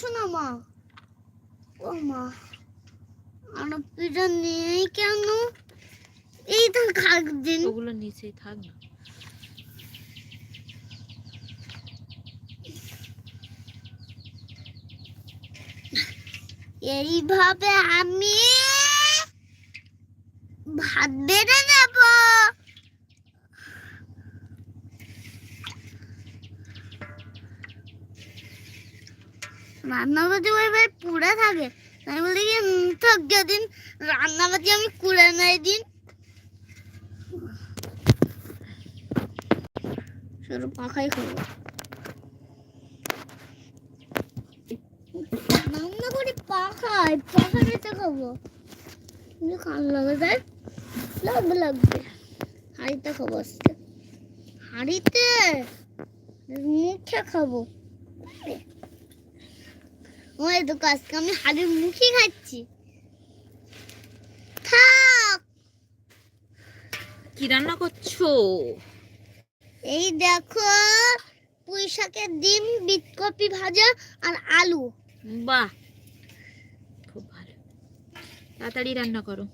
শোনা মা। ও মা আর পিঠা নেই কেন? খাক দিন। ওগুলো নিচেই থাক না। এইভাবে আমি ভাত বেড়ে নেব। রান্নাবাতি এবার পুড়ে থাকে। আমি বলি কি থাক যেদিন রান্নাবাতি আমি কুড়ে নাই দিন। শুধু পাখাই খাব। রান্না করি পাখায় পাখাতে খাব। কিন্তু কান লাগে তাই লাগবে লাগবে। হাঁড়িতে খাব আজকে। হাঁড়িতে? মুখে খাব। ওই তো আজকে আমি হাড়ির মুখে খাচ্ছি। থাক। কি রান্না করছ? এই দেখো পুঁই শাকের ডিম বিটকপি ভাজা আর আলু। বাহ খুব ভালো। তাড়াতাড়ি রান্না করো।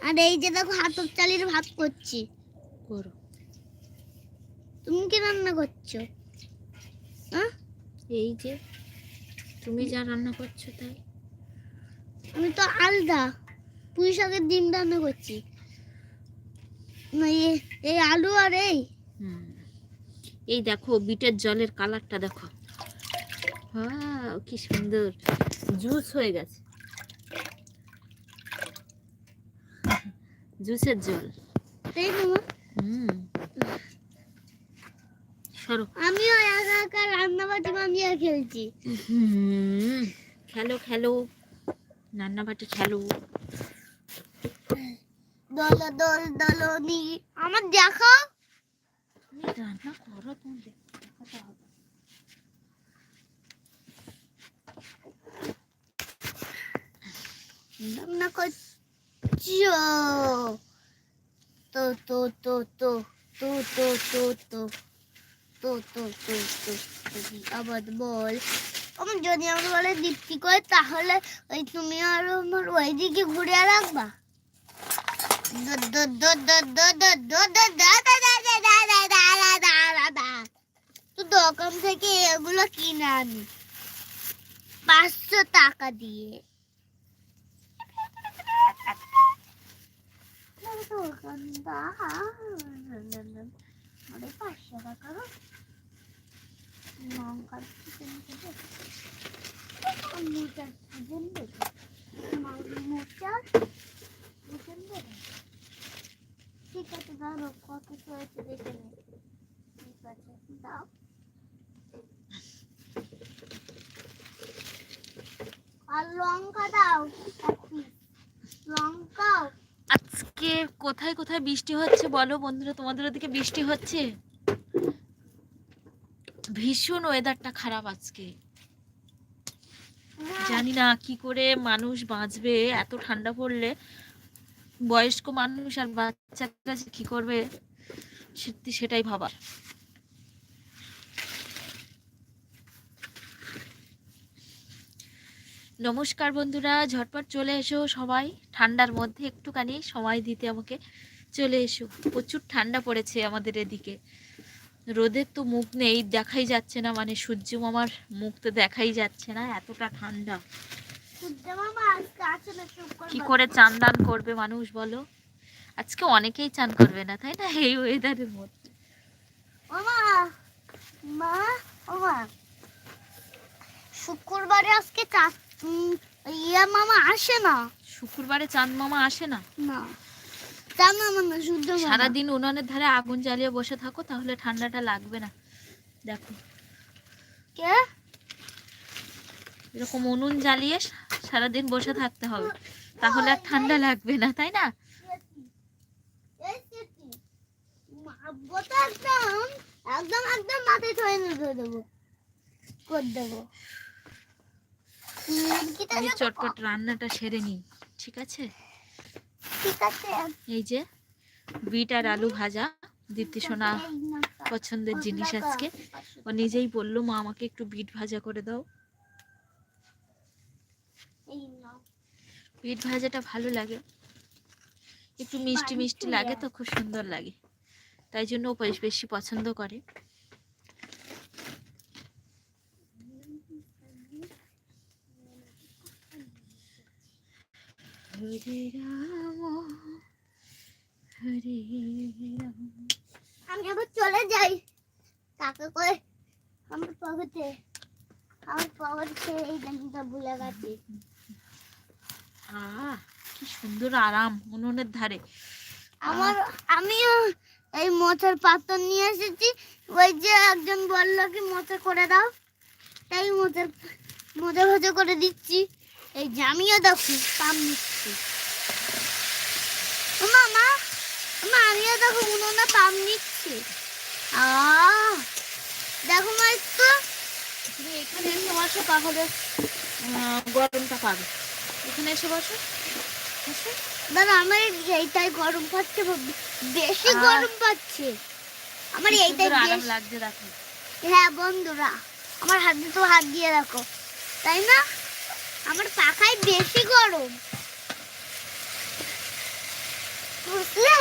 আর এই যে দেখো হাতর চালিয়ে ভাত করছি। করো। তুমি কি রান্না করছ? হ্যাঁ এই যে তুমি যা রান্না করছ তাই। আমি তো আলদা পুঁই শাকের ডিম রান্না করছি। এই আলু আর এই। এই দেখো বিটের জলের কালারটা দেখো। ওয়াও, কি সুন্দর জুস হয়ে গেছে। জুসের জল। তাই না হুম। সরো। আমিও একা একা রান্না বাটি মামিয়া খেলছি খেলো খেলো। রান্না বাটি খেলো। দল দল দলনি। আমার দেখো রান্না করো তুমি দেখাতে হবে রান্না করছ তো তো তো তো তো তো তো তো। তো তো তো তো আবার বল যদি আমাকে বলে দীপ্তি করে তাহলে ওই তুমি আর আমার ওই দিকে ঘুরে রাখবা তো দোকান থেকে এগুলো কিনে আনি পাঁচশো টাকা দিয়ে দোকানদার পাঁচশো টাকা। লঙ্কার মোচার সিজন দেবে। মোচার সিজন দেবে। ঠিক আছে, ধরো কত হয়েছে দেখে নে। ঠিক আছে, দাও। আর লঙ্কা দাও। লঙ্কাও। আজকে কোথায় কোথায় বৃষ্টি হচ্ছে বলো বন্ধুরা? তোমাদের ওদিকে বৃষ্টি হচ্ছে? ভীষণ ওয়েদারটা খারাপ আজকে। জানি না কি করে মানুষ বাঁচবে এত ঠান্ডা পড়লে বয়স্ক মানুষ আর বাচ্চারা কি করবে সত্যি সেটাই ভাবার। নমস্কার বন্ধুরা ঝটপট চলে এসো সবাই। ঠান্ডার মধ্যে একটুখানি সময় দিতে আমাকে। চলে এসো প্রচুর ঠান্ডা পড়েছে আমাদের এদিকে। রোদের তো মুখ নেই দেখাই যাচ্ছে না মানে সূর্য মামার মুখ তো দেখাই যাচ্ছে না এতটা ঠান্ডা। কি করে চান দান করবে মানুষ বলো? আজকে অনেকেই চান করবে না তাই না? এই ওয়েদারের মধ্যে। শুক্রবারে আজকে ইয়া মামা আসে না? শুক্রবারে চাঁদ মামা আসে না? না। সারাদিন উনানের ধারে আগুন জ্বালিয়ে বসে থাকো তাহলে ঠান্ডাটা লাগবে না। দেখো। কে? এরকম উনুন জ্বালিয়ে সারাদিন বসে থাকতে হবে। তাহলে আর ঠান্ডা লাগবে না তাই না? একদম একদম মাথায় ধরে ধরে দেবো। করে দেবো। আমি চটপট রান্নাটা সেরে নিই ঠিক আছে? এই যে বিট আর আলু ভাজা। দীপ্তি সোনা পছন্দের জিনিস আজকে। ও নিজেই বলল, মা, আমাকে একটু বিট ভাজা করে দাও। বিট ভাজাটা ভালো লাগে। একটু মিষ্টি মিষ্টি লাগে তো, খুব সুন্দর লাগে। তাই জন্য বেশ বেশি পছন্দ করে। হরে রাম হরে রাম আমি আবার চলে যাই। টাকা করে আমার পকেটে আমার পকেটে এই জানিটা ভুলে গেছি। আহ কি সুন্দর আরাম উনুনের ধারে। আমার আমিও এই মোচার পাত্র নিয়ে এসেছি। ওই যে একজন বলল কি মোচা করে দাও। তাই মোচার মোচা ভাজা করে দিচ্ছি। এই যে আমিও দেখো পাম নিচ্ছি ও মামা মা আমিও দেখো উনুনে পাম নিচ্ছি। আহ দেখো মা একটু। তুমি এখানে এখানে এসে বসো তাহলে আহ, গরমটা পাবে। এখানে এসে বসো। বসো। দাদা আমার এইটাই গরম পাচ্ছে বেশি। গরম পাচ্ছে। আমার এইটাই আরাম লাগছে দেখো। হ্যাঁ বন্ধুরা আমার হাতে তো হাত দিয়ে রাখো তাই না? আমার পাখায় বেশি গরম। বুঝলে?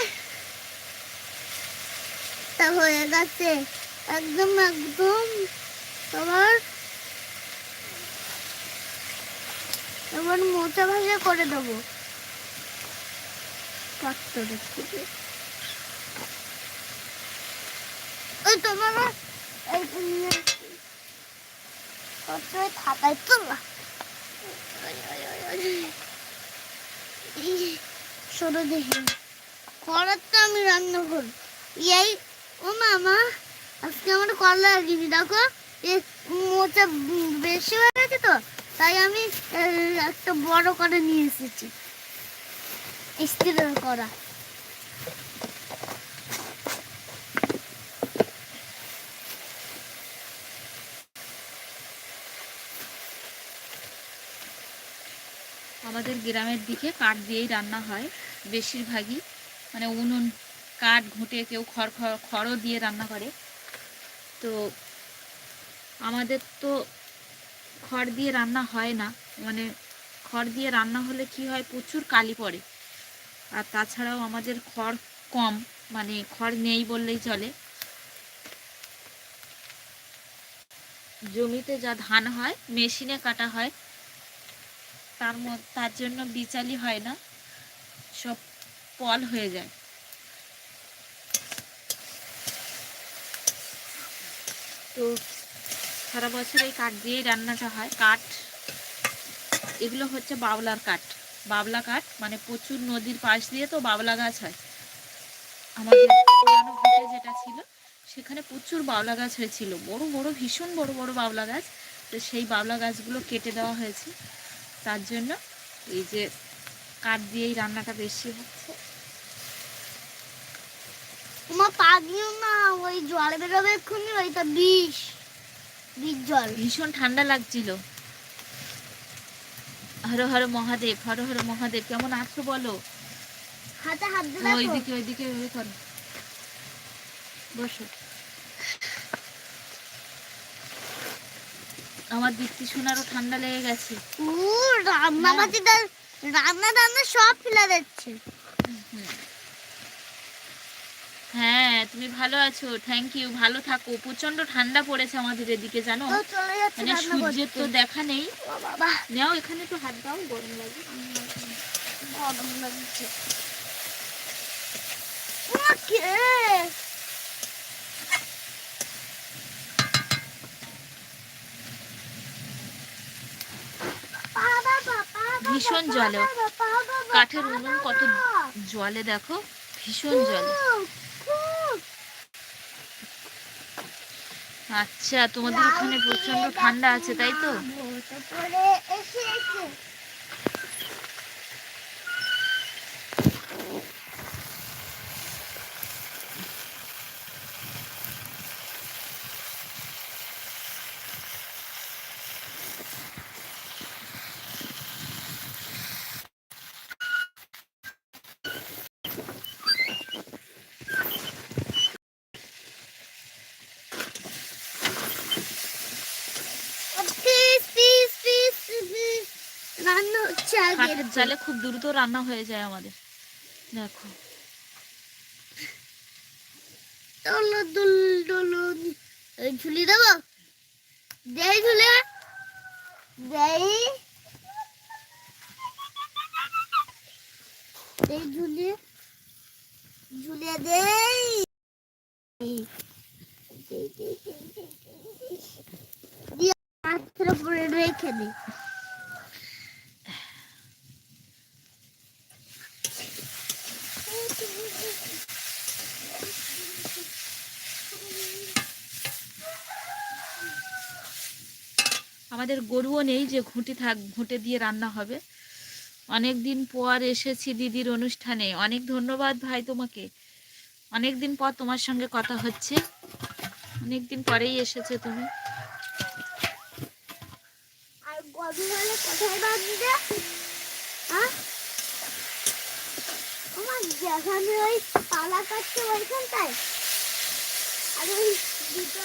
তা হয়ে গেছে একদম একদম তোমার এবার মোচা ভাজা করে দেবো। ওই তোমার সরো দেখি। করার তো আমি রান্না করি। এই, ও মামা, আজকে আমার কলা লাগিয়েছি। দেখো মোচা বেশি হয়ে গেছে তো, তাই আমি একটা বড় করে নিয়ে এসেছি। স্থির করা আমাদের গ্রামের দিকে কাঠ দিয়েই রান্না হয়, বেশিরভাগই মানে উনুন, কাঠ ঘুঁটে কেউ খড় খড়, খড়ও দিয়ে রান্না করে। তো আমাদের তো খড় দিয়ে রান্না হয় না। মানে খড় দিয়ে রান্না হলে কি হয়? প্রচুর কালি পড়ে। আর তাছাড়াও আমাদের খড় কম মানে খড় নেই বললেই চলে। জমিতে যা ধান হয়, মেশিনে কাটা হয়, তার তার জন্য বিচালি হয় না। সব পল হয়ে যায়। তো সারা বছর এই কাঠ দিয়েই রান্নাটা হয়। কাঠ, এগুলো হচ্ছে বাবলার কাঠ। বাবলা কাঠ মানে প্রচুর নদীর পাশ দিয়ে তো বাবলা গাছ হয়। আমাদের পুরানো যেটা ছিল, সেখানে প্রচুর বাবলা গাছ হয়েছিল। বড় বড়, ভীষণ বড় বড় বাবলা গাছ। তো সেই বাবলা গাছগুলো কেটে দেওয়া হয়েছে। তার জন্য এই যে কাঠ দিয়েই রান্নাটা বেশি হচ্ছে। তোমার পাগলিও না ওই জল বেরোবে এক্ষুনি ওইটা বিষ বিষ জল। ভীষণ ঠান্ডা লাগছিল। হর হর মহাদেব হর হর মহাদেব কেমন আছো বলো? হাতে হাত দিয়ে রাখো ওইদিকে ওইদিকে ওই করো। বসো। আমার দীপ্তি সোনারও ঠান্ডা লেগে গেছে। উ রান্না রান্না টান্না সব ফেলে দিচ্ছে। হ্যাঁ তুমি ভালো আছো। থ্যাংক ইউ ভালো থাকো। প্রচণ্ড ঠান্ডা পড়েছে আমাদের এদিকে জানো? মানে সূর্যের তো দেখা নেই। নাও এখানে তো হাত দাও গরম লাগে গরম লাগছে। ভীষণ জলে। কাঠের উনুন কত জলে দেখো? ভীষণ জলে খুব, খুব। আচ্ছা তোমাদের ওখানে প্রচণ্ড ঠান্ডা আছে তাই তো? কাঠের জালে খুব দ্রুত রান্না হয়ে যায় আমাদের। দেখো। ঝুলি দেবো? দেই ঝুলে। দেই। দেই ঝুলে। ঝুলে দেই। দিয়ে হাতের উপরে রেখে দিই আমাদের গরুও নেই যে ঘুঁটি থাক, ঘুঁটে দিয়ে রান্না হবে। অনেক দিন পর এসেছি দিদির অনুষ্ঠানে। অনেক ধন্যবাদ ভাই তোমাকে। অনেক দিন পর তোমার সঙ্গে কথা হচ্ছে। অনেক দিন পরেই এসেছে তুমি। আর গভীর হলে কোথায় বাঁধবে হ্যাঁ আমার যেখানে ওই পালা কাটছে ওইখানটায়। আর ওই দুটো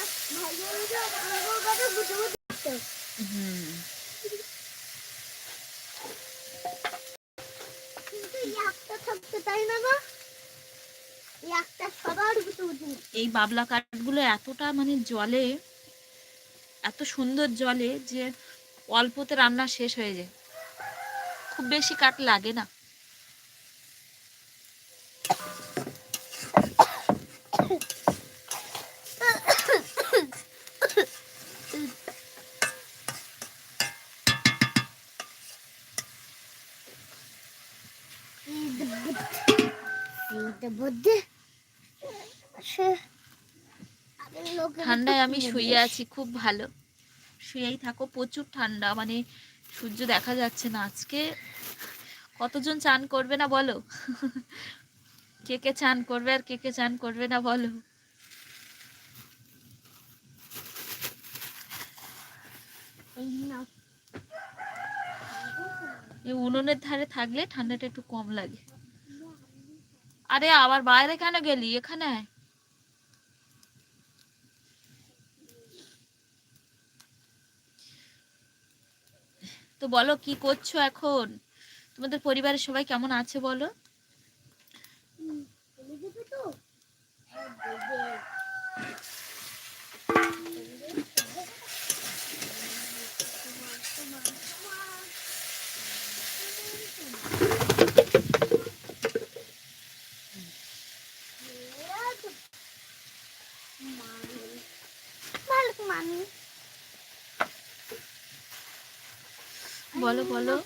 একটা থাকতে তাই না এই একটা এই বাবলা কাঠগুলো এতটা মানে জলে, এত সুন্দর জলে যে অল্পতে রান্না শেষ হয়ে যায়। খুব বেশি কাঠ লাগে না। ঠান্ডায় আমি শুয়ে আছি খুব ভালো। শুয়েই থাকো প্রচুর ঠান্ডা মানে সূর্য দেখা যাচ্ছে না। আজকে কতজন চান করবে না বলো? কে কে চান করবে আর কে কে চান করবে না বলো এই নাও। এই উনুনের ধারে থাকলে ঠান্ডাটা একটু কম লাগে। আরে আবার বাইরে কেন গেলি? এখানে তো বলো কি করছ এখন? তোমাদের পরিবারের সবাই কেমন আছে বলো? তো? মানুষ বলো বলো।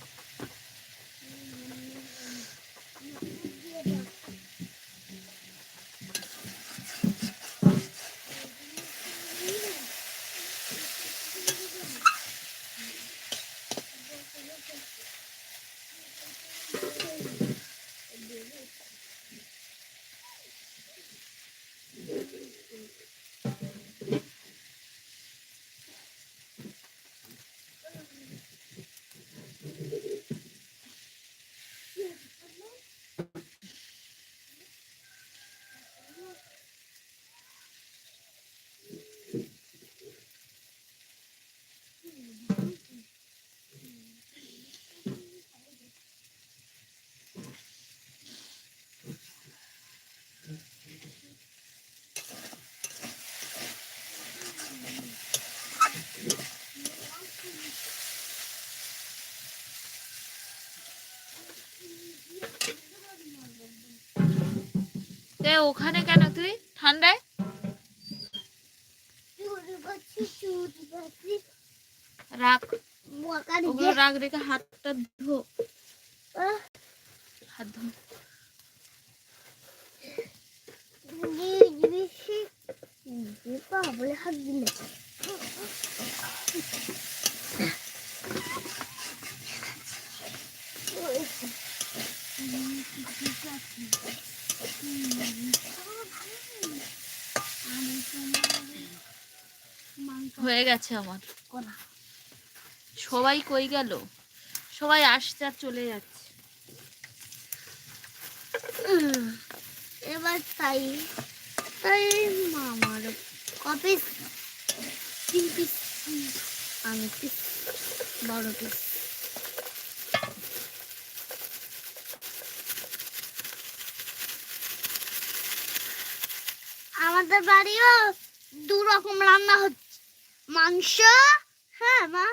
ওখানে কেন তুই? ঠান্ডায়? রাখ। ওগুলো রাখ রেখে হাতটা ধো। হাত ধো। বলে হাত দিলে। হয়ে গেছে আমার। সবাই কই গেল? সবাই আসছে আর চলে যাচ্ছে। এবার তাই তাই মামার কপিস তিন পিস আমি পিস বড় পিস আমাদের বাড়িও দু রকম রান্না হচ্ছে। মাংস হ্যাঁ মা।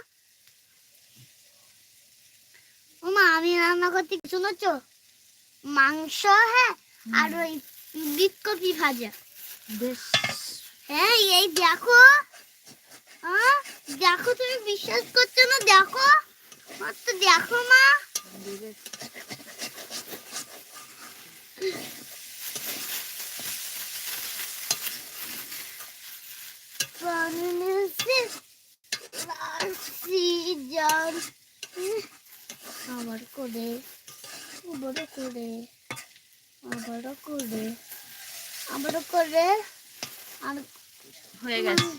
ও মা আমি রান্না করতে শুনেছো? মাংস হ্যাঁ আর ওই বিটকপি ভাজা। হ্যাঁ এই দেখো। হ্যাঁ দেখো তুমি বিশ্বাস করছ না? দেখো। মাত্র দেখো মা বেশ। অক্সিজেন আবার করে আবারও করে আবারও করে আবারও করে আর হয়ে গেছে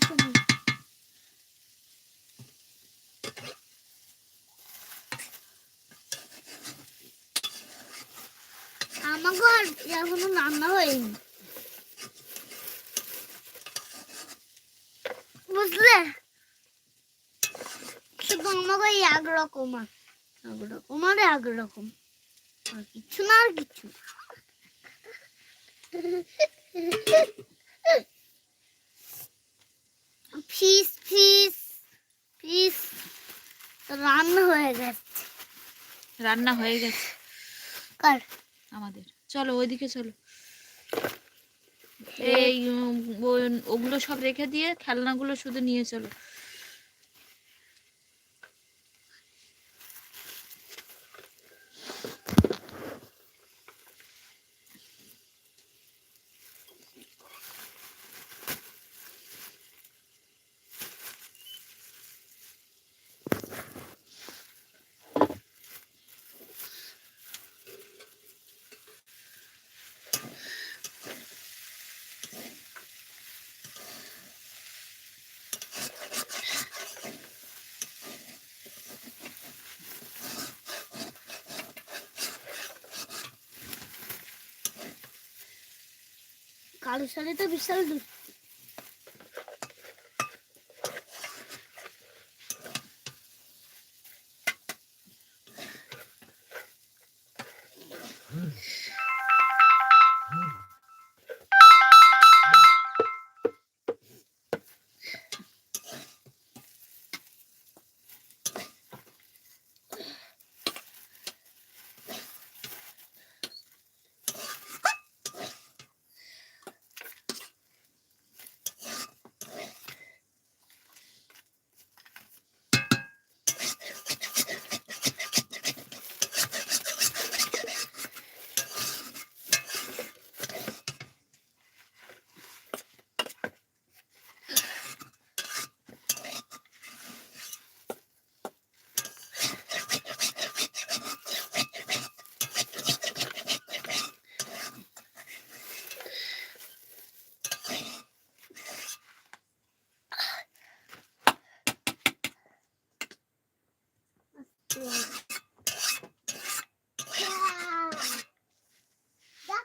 আমার এখনও রান্না হয়নি বুঝলে? শুধু আমাকে এই এক রকম আর এক রকম আর এক রকম আর কিছু না আর কিছু না। ফিস ফিস ফিস। রান্না হয়ে গেছে। রান্না হয়ে গেছে। কার? আমাদের। চলো ওইদিকে চলো। এই ওগুলো সব রেখে দিয়ে খেলনাগুলো শুধু নিয়ে চলো। কালো শাড়ি তো বিশাল দূর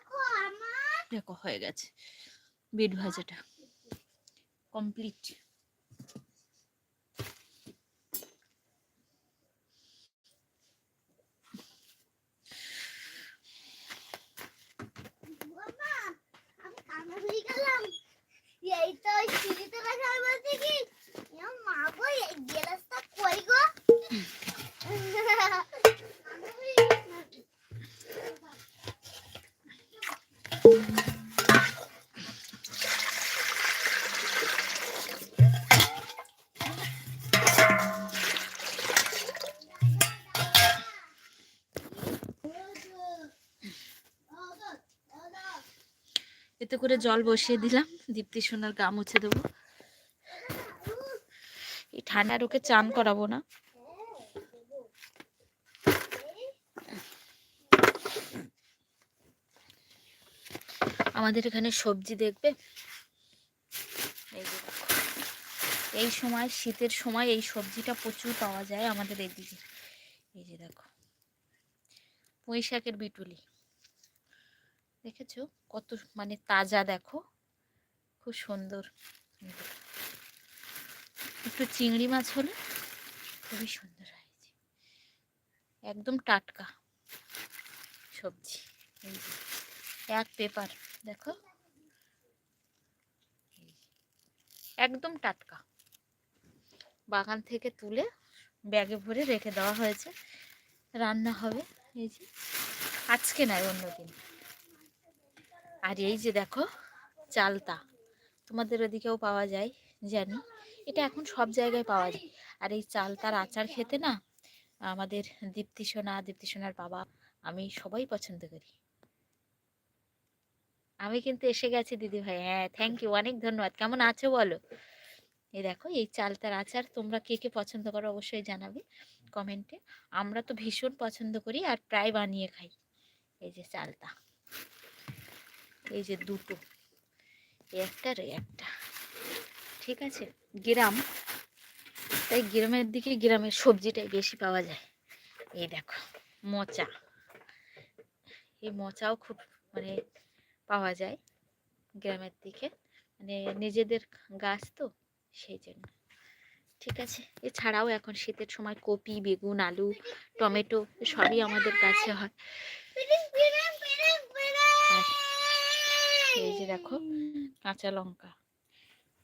দেখো আমার দেখো হয়ে গেছে। বেড ভাজাটা কমপ্লিট বাবা, আমি কানা হয়ে গেলাম এই তো ওই সিঁড়িতে রাখা বলছে কি ইয়া মা গো এই গ্লাসটা কই গো কানা হয়ে গেছি। এতে করে জল বসিয়ে দিলাম। দীপ্তি সোনার গা মুছে দেবো। এই ঠান্ডার ওকে চান করাবো না। আমাদের এখানে সবজি দেখবে? এই সময়, শীতের সময় এই সবজিটা প্রচুর পাওয়া যায় আমাদের এদিকে। এই যে দেখো। পুঁই শাকের বিটুলি। দেখেছ? কত মানে তাজা দেখো। খুব সুন্দর। একটু চিংড়ি মাছ হলে খুবই সুন্দর হয়। একদম টাটকা সবজি। এক পেপার, দেখো। একদম টাটকা। বাগান থেকে তুলে ব্যাগে ভরে রেখে দেওয়া হয়েছে। রান্না হবে, এই যে। আজকে নয় অন্যদিন আর এই যে দেখো, চালতা। তোমাদের ওদিকেও পাওয়া যায়, জানি। এটা এখন সব জায়গায় পাওয়া যায়। আর এই চালতার আচার খেতে না, আমাদের দীপ্তি সোনা, দীপ্তি সোনার বাবা, আমি সবাই পছন্দ করি। আমি কিন্তু এসে গেছি, দিদি ভাই। হ্যাঁ থ্যাংক ইউ অনেক ধন্যবাদ। কেমন আছো বলো? এই দেখো, এই চালতার আচার তোমরা কে কে পছন্দ করো অবশ্যই জানাবে কমেন্টে। আমরা তো ভীষণ পছন্দ করি আর প্রায় বানিয়ে খাই। এই যে চালতা। এই যে দুটো। এই একটা ঠিক আছে? গ্রাম। তাই গ্রামের দিকে গ্রামের সবজিটাই বেশি পাওয়া যায়। এই দেখো, মোচা। এই মোচাও খুব মানে পাওয়া যায় গ্রামের দিকে। মানে নিজেদের গাছ তো, সেই জন্য। ঠিক আছে? এছাড়াও এখন শীতের সময় কপি, বেগুন, আলু, টমেটো সবই আমাদের গাছে হয়। এই যে দেখো কাঁচা লঙ্কা।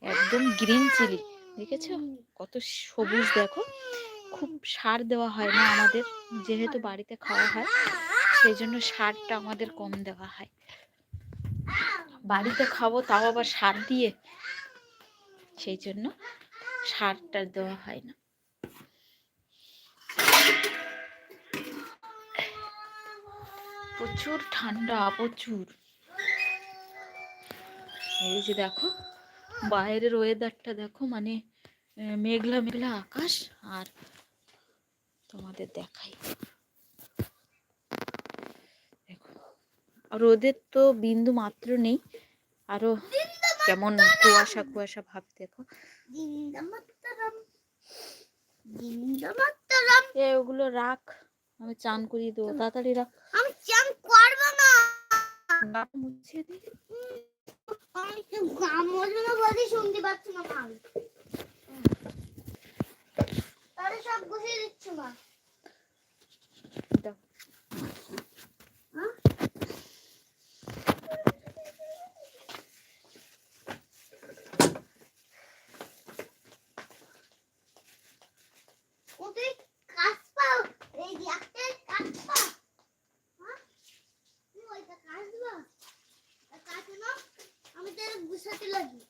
একদম গ্রিন চিলি দেখেছ? কত সবুজ দেখো। খুব সার দেওয়া হয় না আমাদের যেহেতু বাড়িতে খাওয়া হয় সেই জন্য সারটা আমাদের কম দেওয়া হয়। বাড়িতে খাব তাও আবার সার দিয়ে। সেই জন্য সারটা দেওয়া হয় না। প্রচুর ঠান্ডা প্রচুর। এই যে দেখো বাইরের ওয়েদারটা দেখো মানে মেঘলা মেঘলা আকাশ আর তোমাদের দেখাই। দেখো রোদের তো বিন্দু মাত্র নেই আরও কেমন কুয়াশা কুয়াশা ভাব দেখো। ওগুলো রাখ আমি চান করিয়ে দেবো তাড়াতাড়ি রাখ। আমি চান করব না। গা মুছিয়ে দিই শুনতে পাচ্ছি না মা তাহলে সব গুছিয়ে দিচ্ছি মা দাও। হ্যাঁ? ও তুই কাজ পাও এই যে একটা কাজ পাও হ্যাঁ তুই ওইটা কাজ দিবা আর কাজ না আমি তোর গুছাতে লাগি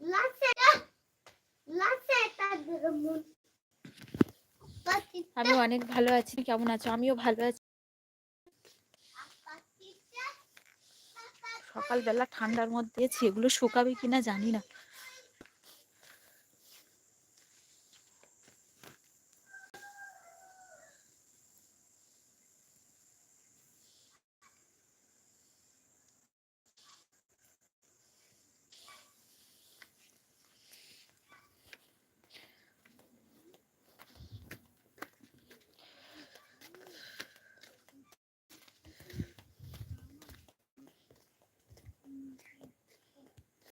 লাসে লাসে তার মন আমি অনেক ভালো আছি। কেমন আছো? আমিও ভালো আছি। সকালবেলা ঠান্ডার মধ্যে সেগুলো শুকাবে কিনা জানি না।